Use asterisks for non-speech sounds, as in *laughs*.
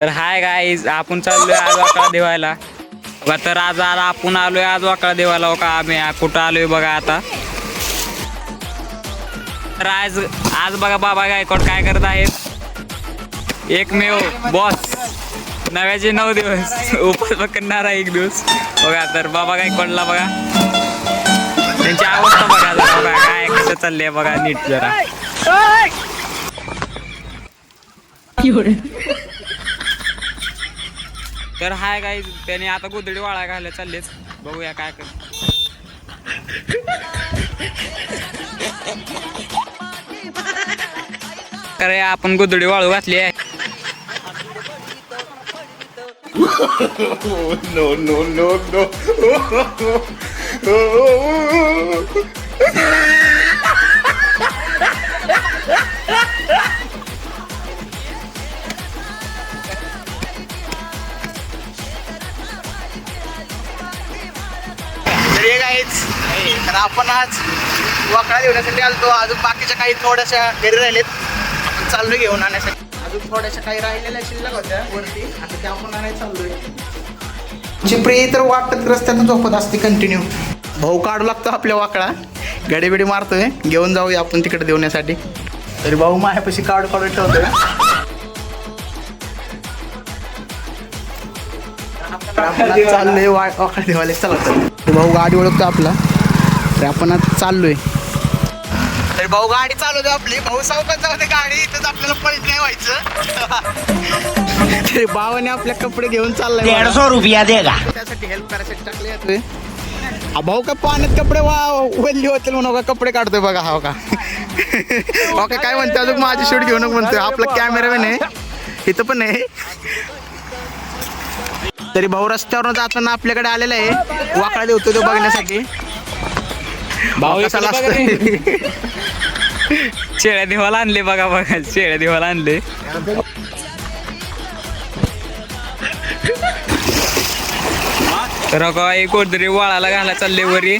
तर hi guys आपण चाललोय आज वाकडा देवायला. बघा तर आज आज आपण आलोय आज वाकडा देवायला हो का आम्ही कुठं आलोय बघा आता. तर आज आज बघा बाबा गायकवाड काय करत आहेत. एकमेव बॉस नव्याचे नऊ दिवस. उपास आहे एक दिवस. बघा तर बाबा गायकवाडला बघा. त्यांची अवस्था बघा बघा काय कसं चाललंय बघा नीट जरा. तर हाय काय त्याने आता गोदडी वाळा घालायला चाललेच बघूया काय कर तर आपण गोदडी वाळू घातली आहे. No, no, no, no. *laughs* *laughs* हे काहीच तर आपण आज वाकडा देण्यासाठी आलतो. अजून बाकीच्या काही थोड्याशा घरी राहिलेत. आपण चाललोय घेऊन आणण्यासाठी अजून थोड्याशा काही राहिलेल्या शिल्लक होत्या वरती. आता त्या आपण आणायला चाललोय. चिपरी तर वाटत रस्त्यात झोपत असते कंटिन्यू भाऊ काढू लागतो आपल्या वाकडा गडीबिडी मारतोय. घेऊन जाऊया आपण तिकडे देवण्यासाठी. तरी भाऊ मायापाशी काढू काढू ठेवतोय. चाललोय वाकडा देवाले चला तर भाऊ गाडी ओळखतो आपला. तर आपण आज चाललोय. तर भाऊ गाडी चालवतो आपली. भाऊ सावकाश जाऊ दे गाडी. इथंच आपल्याला पळत नाही व्हायचं तरी भावाने आपले कपडे घेऊन चाललाय सौ रुपया देगा त्यासाठी हेल्प करायसाठी टाकले येतोय हा भाऊ का पाण्यात कपडे वा वल्ली होतील म्हणून का कपडे काढतोय बघा हा का हो का काय म्हणते? अजून माझी शूट घेऊन म्हणतोय. आपला कॅमेरामॅन आहे. इथं पण आहे. तरी भाऊ रस्त्यावरून जाताना आपल्याकडे आलेला आहे. वाकडा देवतो तो बघण्यासाठी. भाऊ कसा शेळ्या देवाला आणले बघा बघा शेळ्या देवाला आणले. रका एक कोणतरी वाळाला घाला चालले वरी.